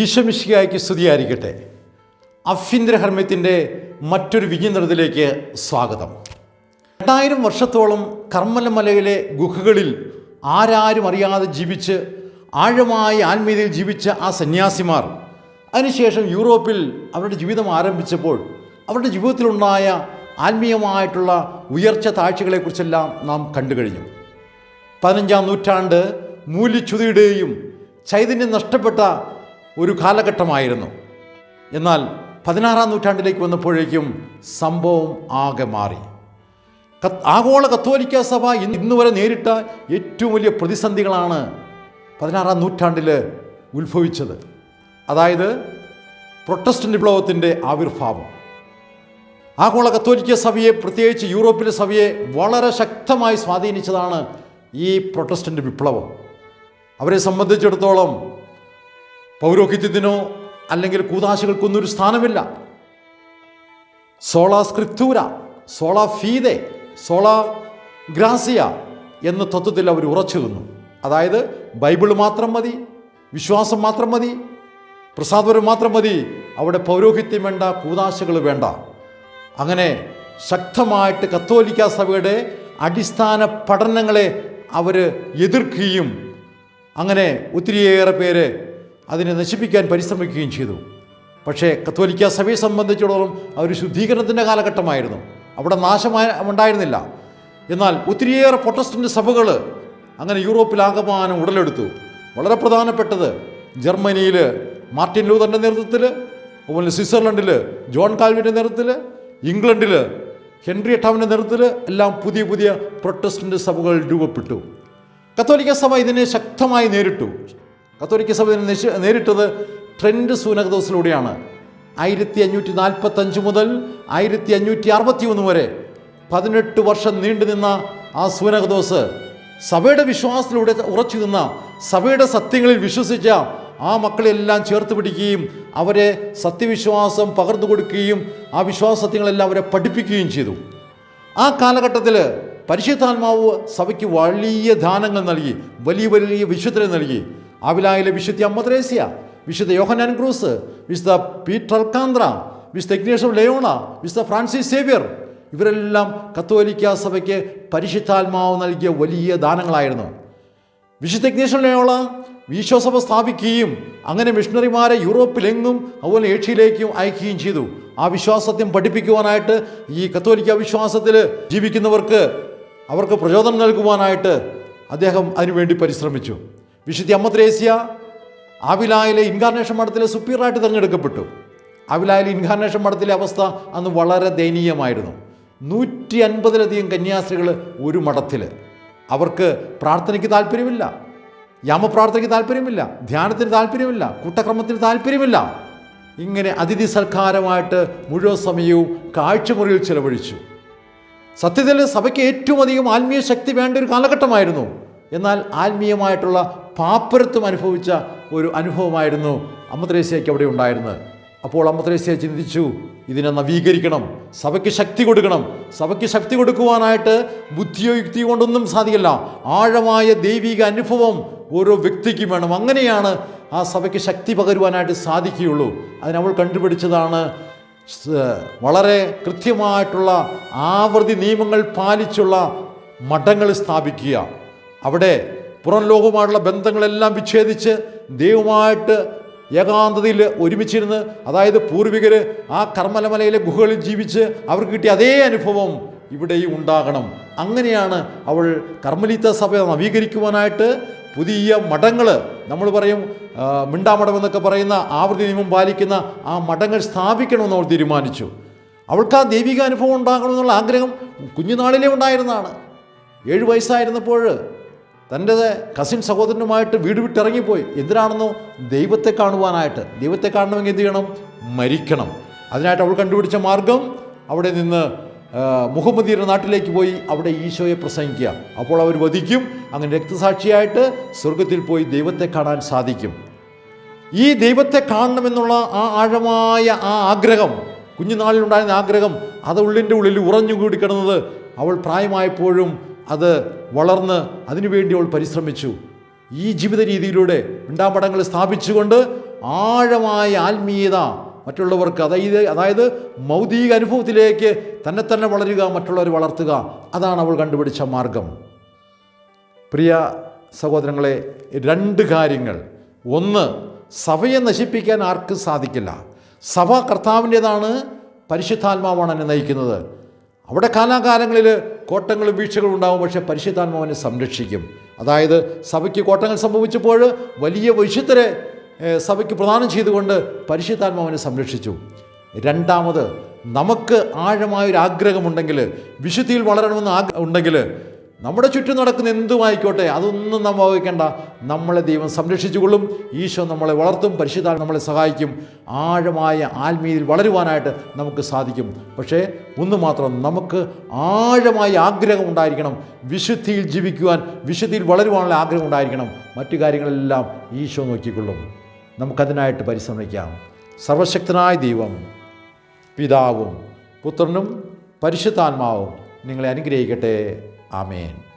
ഈശ്വമിഷികായ്ക്ക് സ്തുതിയായിരിക്കട്ടെ. അഭ്യന്തര ഹർമ്മ്യത്തിന്റെ മറ്റൊരു വിചിന്തനത്തിലേക്ക് സ്വാഗതം. രണ്ടായിരം വർഷത്തോളം കർമ്മലമലയിലെ ഗുഹകളിൽ ആരാരും അറിയാതെ ജീവിച്ച് ആഴമായ ആത്മീയതയിൽ ജീവിച്ച ആ സന്യാസിമാർ അതിനുശേഷം യൂറോപ്പിൽ അവരുടെ ജീവിതം ആരംഭിച്ചപ്പോൾ അവരുടെ ജീവിതത്തിലുണ്ടായ ആത്മീയമായിട്ടുള്ള ഉയർച്ച താഴ്ചകളെക്കുറിച്ചെല്ലാം നാം കണ്ടു കഴിഞ്ഞു പതിനഞ്ചാം നൂറ്റാണ്ട് മൂല്യച്യുതിയുടെയും ചൈതന്യം നഷ്ടപ്പെട്ട ഒരു കാലഘട്ടമായിരുന്നു. എന്നാൽ പതിനാറാം നൂറ്റാണ്ടിലേക്ക് വന്നപ്പോഴേക്കും സംഭവം ആകെ മാറി. ആഗോള കത്തോലിക്ക സഭ ഇന്ന് വരെ നേരിട്ട ഏറ്റവും വലിയ പ്രതിസന്ധികളാണ് പതിനാറാം നൂറ്റാണ്ടിൽ ഉത്ഭവിച്ചത്. അതായത് പ്രൊട്ടസ്റ്റന്റ് വിപ്ലവത്തിന്റെ ആവിർഭാവം. ആഗോള കത്തോലിക്ക സഭയെ പ്രത്യേകിച്ച് യൂറോപ്പിലെ സഭയെ വളരെ ശക്തമായി സ്വാധീനിച്ചതാണ് ഈ പ്രൊട്ടസ്റ്റന്റ് വിപ്ലവം. അവരെ സംബന്ധിച്ചിടത്തോളം പൗരോഹിത്യത്തിനോ അല്ലെങ്കിൽ കൂതാശകൾക്കൊന്നും ഒരു സ്ഥാനമില്ല. സോള സ്ക്രിപ്തൂര സോള ഫീതെ സോള ഗ്രാസിയ എന്ന തത്വത്തിൽ അവർ ഉറച്ചു നിന്നു. അതായത് ബൈബിൾ മാത്രം മതി വിശ്വാസം മാത്രം മതി പ്രസാദപരം മാത്രം മതി അവിടെ പൗരോഹിത്യം വേണ്ട കൂതാശകൾ വേണ്ട. അങ്ങനെ ശക്തമായിട്ട് കത്തോലിക്ക സഭയുടെ അടിസ്ഥാന പഠനങ്ങളെ അവർ എതിർക്കുകയും അങ്ങനെ ഒത്തിരിയേറെ പേര് അതിനെ നശിപ്പിക്കാൻ പരിശ്രമിക്കുകയും ചെയ്തു. പക്ഷേ കത്തോലിക്ക സഭയെ സംബന്ധിച്ചിടത്തോളം അവർ ശുദ്ധീകരണത്തിന്റെ കാലഘട്ടമായിരുന്നു. അവിടെ നാശമായ ഉണ്ടായിരുന്നില്ല. എന്നാൽ ഒത്തിരിയേറെ പ്രൊട്ടസ്റ്റന്റ് സഭകൾ അങ്ങനെ യൂറോപ്പിൽ യൂറോപ്പിലാകമാനം ഉടലെടുത്തു. വളരെ പ്രധാനപ്പെട്ടത് ജർമ്മനിയിൽ മാർട്ടിൻ ലൂതറിന്റെ നേതൃത്വത്തിൽ അതുപോലെ സ്വിറ്റ്സർലൻഡിൽ ജോൺ കാൽവിന്റെ നേതൃത്വത്തിൽ ഇംഗ്ലണ്ടിൽ ഹെൻറി എട്ടാമിന്റെ നേതൃത്വത്തിൽ എല്ലാം പുതിയ പുതിയ പ്രൊട്ടസ്റ്റന്റ് സഭകൾ രൂപപ്പെട്ടു. കത്തോലിക്ക സഭ ഇതിനെ ശക്തമായി നേരിട്ടു. കത്തോലിക്ക സഭ നേരിട്ടത് ട്രെൻഡ് സൂനകദോസിലൂടെയാണ്. ആയിരത്തി അഞ്ഞൂറ്റി നാൽപ്പത്തഞ്ച് മുതൽ ആയിരത്തി അഞ്ഞൂറ്റി അറുപത്തി ഒന്ന് വരെ പതിനെട്ട് വർഷം നീണ്ടു നിന്ന ആ സൂനകദോസ് സഭയുടെ വിശ്വാസത്തിലൂടെ ഉറച്ചു നിന്ന സഭയുടെ സത്യങ്ങളിൽ വിശ്വസിച്ച ആ മക്കളെല്ലാം ചേർത്ത് പിടിക്കുകയും അവരെ സത്യവിശ്വാസം പകർന്നു കൊടുക്കുകയും ആ വിശ്വാസത്യങ്ങളെല്ലാം അവരെ പഠിപ്പിക്കുകയും ചെയ്തു. ആ കാലഘട്ടത്തിൽ പരിശുദ്ധാത്മാവ് സഭയ്ക്ക് വലിയ ദാനങ്ങൾ നൽകി വലിയ വലിയ വിശുദ്ധരെ നൽകി. ആവിലായിലെ വിശുദ്ധ അമ്മദ്രേസ്യ വിശുദ്ധ യോഹനാൻ ക്രൂസ് വിശുദ്ധ പീറ്റർ കാന്ദ്ര വിശുദ്ധ ഇഗ്നേഷ് ലയോണ വിശുദ്ധ ഫ്രാൻസിസ് സേവ്യർ ഇവരെല്ലാം കത്തോലിക്ക സഭയ്ക്ക് പരിശുദ്ധാത്മാവ് നൽകിയ വലിയ ദാനങ്ങളായിരുന്നു. വിശുദ്ധ ഇഗ്നേഷൻ ലയോള വിശ്വസഭ സ്ഥാപിക്കുകയും അങ്ങനെ മിഷണറിമാരെ യൂറോപ്പിലെങ്ങും അതുപോലെ ഏഷ്യയിലേക്കും അയക്കുകയും ചെയ്തു. ആ വിശ്വാസത്യം പഠിപ്പിക്കുവാനായിട്ട് ഈ കത്തോലിക്ക വിശ്വാസത്തിൽ ജീവിക്കുന്നവർക്ക് അവർക്ക് പ്രചോദനം നൽകുവാനായിട്ട് അദ്ദേഹം അതിനുവേണ്ടി പരിശ്രമിച്ചു. വിശുദ്ധ അമ്മത്രേസ്യ ആവിലായിലെ ഇൻകാർണേഷൻ മഠത്തിലെ സുപ്പീറായിട്ട് തിരഞ്ഞെടുക്കപ്പെട്ടു. ആവിലായിലെ ഇൻകാർണേഷൻ മഠത്തിലെ അവസ്ഥ അന്ന് വളരെ ദയനീയമായിരുന്നു. നൂറ്റി അൻപതിലധികം കന്യാസ്ത്രീകൾ ഒരു മഠത്തിൽ അവർക്ക് പ്രാർത്ഥനയ്ക്ക് താല്പര്യമില്ല യാമപ്രാർത്ഥനയ്ക്ക് താല്പര്യമില്ല ധ്യാനത്തിന് താല്പര്യമില്ല കൂട്ടക്രമത്തിന് താല്പര്യമില്ല. ഇങ്ങനെ അതിഥി സൽക്കാരമായിട്ട് മുഴുവൻ സമയവും കാഴ്ചമുറിയിൽ ചിലവഴിച്ചു. സത്യത്തിൽ സഭയ്ക്ക് ഏറ്റവും അധികം ആത്മീയ ശക്തി വേണ്ട ഒരു കാലഘട്ടമായിരുന്നു. എന്നാൽ ആത്മീയമായിട്ടുള്ള പാപ്പരത്വം അനുഭവിച്ച ഒരു അനുഭവമായിരുന്നു അമ്മത്രേസ്യയ്ക്ക് അവിടെ ഉണ്ടായിരുന്നത്. അപ്പോൾ അമ്മത്രേസ്യ ചിന്തിച്ചു ഇതിനെ നവീകരിക്കണം സഭയ്ക്ക് ശക്തി കൊടുക്കണം. സഭയ്ക്ക് ശക്തി കൊടുക്കുവാനായിട്ട് ബുദ്ധിയോ യുക്തിയോ കൊണ്ടൊന്നും സാധിക്കില്ല. ആഴമായ ദൈവിക അനുഭവം ഓരോ വ്യക്തിക്കും വേണം. അങ്ങനെയാണ് ആ സഭയ്ക്ക് ശക്തി പകരുവാനായിട്ട് സാധിക്കുകയുള്ളൂ. അതിനവൾ കണ്ടുപിടിച്ചതാണ്. വളരെ കൃത്യമായിട്ടുള്ള ആവൃത്തി നിയമങ്ങൾ പാലിച്ചുള്ള മഠങ്ങൾ സ്ഥാപിക്കുക. അവിടെ പുറം ലോകവുമായിട്ടുള്ള ബന്ധങ്ങളെല്ലാം വിച്ഛേദിച്ച് ദൈവമായിട്ട് ഏകാന്തതയിൽ ഒരുമിച്ചിരുന്ന് അതായത് പൂർവികർ ആ കർമ്മലമലയിലെ ഗുഹകളിൽ ജീവിച്ച് അവർക്ക് കിട്ടിയ അതേ അനുഭവം ഇവിടെയും ഉണ്ടാകണം. അങ്ങനെയാണ് അവൾ കർമ്മലീത്ത സഭ നവീകരിക്കുവാനായിട്ട് പുതിയ മഠങ്ങൾ നമ്മൾ പറയും മിണ്ടാമഠം എന്നൊക്കെ പറയുന്ന ആവൃത്തി നിയമം പാലിക്കുന്ന ആ മഠങ്ങൾ സ്ഥാപിക്കണമെന്ന് അവൾ തീരുമാനിച്ചു. അവൾക്ക് ആ ദൈവിക അനുഭവം ഉണ്ടാകണമെന്നുള്ള ആഗ്രഹം കുഞ്ഞുനാളിലേ ഉണ്ടായിരുന്നതാണ്. ഏഴ് വയസ്സായിരുന്നപ്പോൾ തന്റെ കസിൻ സഹോദരനുമായിട്ട് വീട് വിട്ടിറങ്ങിപ്പോയി. എന്തിനാണെന്നോ? ദൈവത്തെ കാണുവാനായിട്ട്. ദൈവത്തെ കാണണമെങ്കിൽ എന്ത് ചെയ്യണം? മരിക്കണം. അതിനായിട്ട് അവൾ കണ്ടുപിടിച്ച മാർഗം അവിടെ നിന്ന് മുഹമ്മദിയുടെ നാട്ടിലേക്ക് പോയി അവിടെ ഈശോയെ പ്രസംഗിക്കുക. അപ്പോൾ അവർ വധിക്കും. അങ്ങനെ രക്തസാക്ഷിയായിട്ട് സ്വർഗത്തിൽ പോയി ദൈവത്തെ കാണാൻ സാധിക്കും. ഈ ദൈവത്തെ കാണണമെന്നുള്ള ആ ആഴമായ ആ ആഗ്രഹം കുഞ്ഞുനാളിലുണ്ടായിരുന്ന ആഗ്രഹം അത് ഉള്ളിന്റെ ഉള്ളിൽ ഉറഞ്ഞുകൂടി കിടന്നത് അവൾ പ്രായമായപ്പോഴും അത് വളർന്ന് അതിനുവേണ്ടി അവൾ പരിശ്രമിച്ചു. ഈ ജീവിത രീതിയിലൂടെ മിണ്ടാമടങ്ങൾ സ്ഥാപിച്ചുകൊണ്ട് ആഴമായ ആത്മീയത മറ്റുള്ളവർക്ക് അതായത് അതായത് മൗതിക അനുഭവത്തിലേക്ക് തന്നെ തന്നെ വളരുക മറ്റുള്ളവർ വളർത്തുക അതാണ് അവൾ കണ്ടുപിടിച്ച മാർഗം. പ്രിയ സഹോദരങ്ങളെ രണ്ട് കാര്യങ്ങൾ. ഒന്ന് സഭയെ നശിപ്പിക്കാൻ ആർക്കും സാധിക്കില്ല. സഭ കർത്താവിന്റേതാണ് പരിശുദ്ധാത്മാവാണ് എന്നെ നയിക്കുന്നത്. അവിടെ കാലാകാലങ്ങളിൽ കോട്ടങ്ങളും വീഴ്ചകളും ഉണ്ടാകും പക്ഷേ പരിശുദ്ധാത്മാവിനെ സംരക്ഷിക്കും. അതായത് സഭയ്ക്ക് കോട്ടങ്ങൾ സംഭവിച്ചപ്പോൾ വലിയ ഏഹ്, സഭയ്ക്ക് പ്രദാനം ചെയ്തുകൊണ്ട് പരിശുദ്ധാത്മാവിനെ സംരക്ഷിച്ചു. രണ്ടാമത് നമുക്ക് ആഴമായൊരു ആഗ്രഹമുണ്ടെങ്കിൽ വിശുദ്ധിയിൽ വളരണമെന്ന് ആഗ്രഹം ഉണ്ടെങ്കിൽ നമ്മുടെ ചുറ്റും നടക്കുന്ന എന്തുമായിക്കോട്ടെ അതൊന്നും നമ്മൾ വഹിക്കേണ്ട. നമ്മളെ ദൈവം സംരക്ഷിച്ചുകൊള്ളും ഈശോ നമ്മളെ വളർത്തും പരിശുദ്ധ നമ്മളെ സഹായിക്കും ആഴമായ ആത്മീയയിൽ വളരുവാനായിട്ട് നമുക്ക് സാധിക്കും. പക്ഷേ ഒന്ന് മാത്രം നമുക്ക് ആഴമായ ആഗ്രഹം ഉണ്ടായിരിക്കണം. വിശുദ്ധിയിൽ ജീവിക്കുവാൻ വിശുദ്ധിയിൽ വളരുവാനുള്ള ആഗ്രഹം ഉണ്ടായിരിക്കണം. മറ്റു കാര്യങ്ങളെല്ലാം ഈശോ നോക്കിക്കൊള്ളും. നമുക്കതിനായിട്ട് പരിശ്രമിക്കാം. സർവശക്തനായ ദൈവം പിതാവും പുത്രനും പരിശുദ്ധാത്മാവും നിങ്ങളെ അനുഗ്രഹിക്കട്ടെ. Amen.